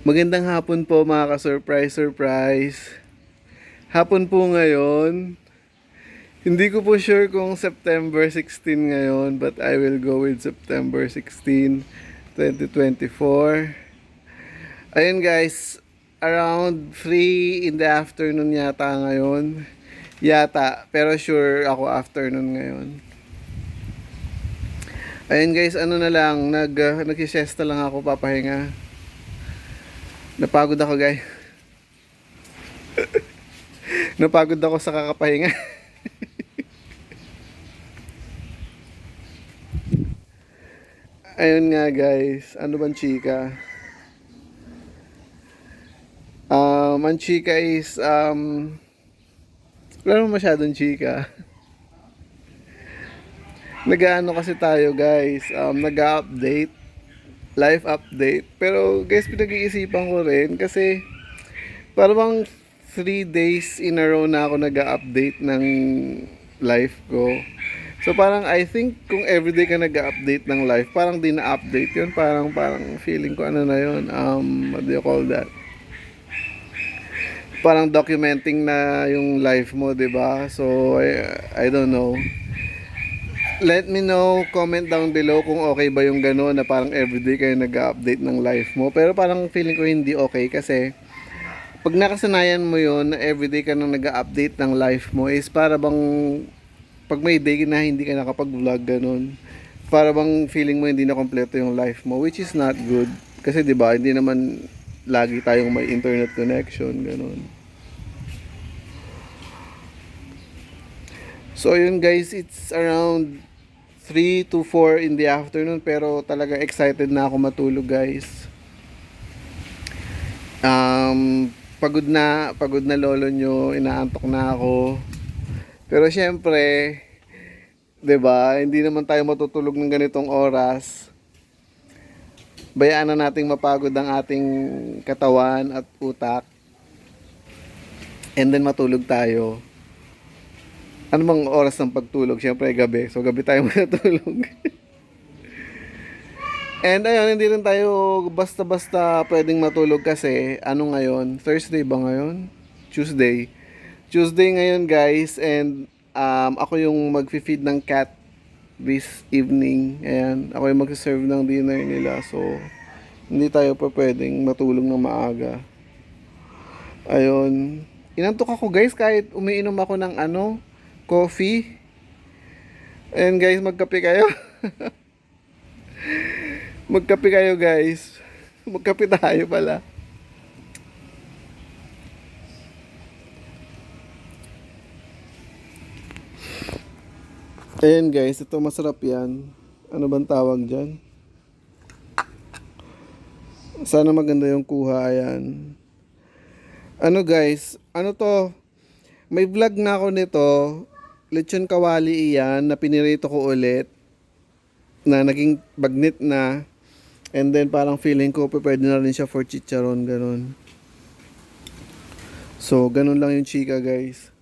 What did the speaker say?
Magandang hapon po mga ka-surprise, surprise. Hapon po ngayon. Hindi ko po sure kung September 16 ngayon, but I will go with September 16, 2024. Ayun guys, around 3 in the afternoon yata ngayon. Yata, pero sure ako afternoon ngayon. Ayun guys, ano na lang, nag, uh, nagsisiesta lang ako, papahinga. Napagod ako guys. Napagod ako sa kakapahinga. Ayun nga guys, ano bang chika? Um, ang chika is, um, wala naman masyadong chika. Nag-ano kasi tayo guys, um, nag-update, life update. Pero guys, pinag-iisipan ko rin kasi parang 3 days in a row na ako nag-update ng life ko. So parang I think kung everyday ka nag-update ng life, parang di na-update yun. Parang, parang feeling ko ano na yun, um, what do you call that? Parang documenting na yung life mo, 'di ba? So I, I don't know. Let me know, comment down below kung okay ba yung gano'n na parang everyday kayo nag-update ng life mo. Pero parang feeling ko hindi okay kasi pag nakasanayan mo yon na everyday ka nang nag-update ng life mo is para bang pag may day na hindi ka nakapag-vlog ganun, para bang feeling mo hindi na kompleto yung life mo which is not good. Kasi 'di ba, hindi naman lagi tayong may internet connection ganun. So yun guys, it's around 3 to 4 in the afternoon pero talaga excited na ako matulog guys. Um, pagod na, pagod na lolo nyo, inaantok na ako. Pero syempre, 'di ba? Hindi naman tayo matutulog ng ganitong oras. Bayaan na nating mapagod ang ating katawan at utak. And then matulog tayo. Ano bang oras ng pagtulog? Syempre gabi. So gabi tayo matulog. And ayun, hindi rin tayo basta-basta pwedeng matulog kasi ano ngayon? Thursday ba ngayon? Tuesday. Tuesday ngayon guys and um, ako yung mag-feed ng cat this evening. Ayan, ako yung mag-serve ng dinner nila. So, hindi tayo pa pwedeng matulog ng maaga. Ayun. Inantok ako guys kahit umiinom ako ng ano, coffee. Ayan guys, magkape kayo. magkape kayo guys. Magkape tayo pala. Ayan guys, ito masarap yan. Ano bang tawag dyan? Sana maganda yung kuha, ayan. Ano guys, ano to? May vlog na ako nito. Lechon kawali iyan na pinirito ko ulit. Na naging bagnet na. And then parang feeling ko pwede na rin siya for chicharon, ganun. So, ganun lang yung chika guys.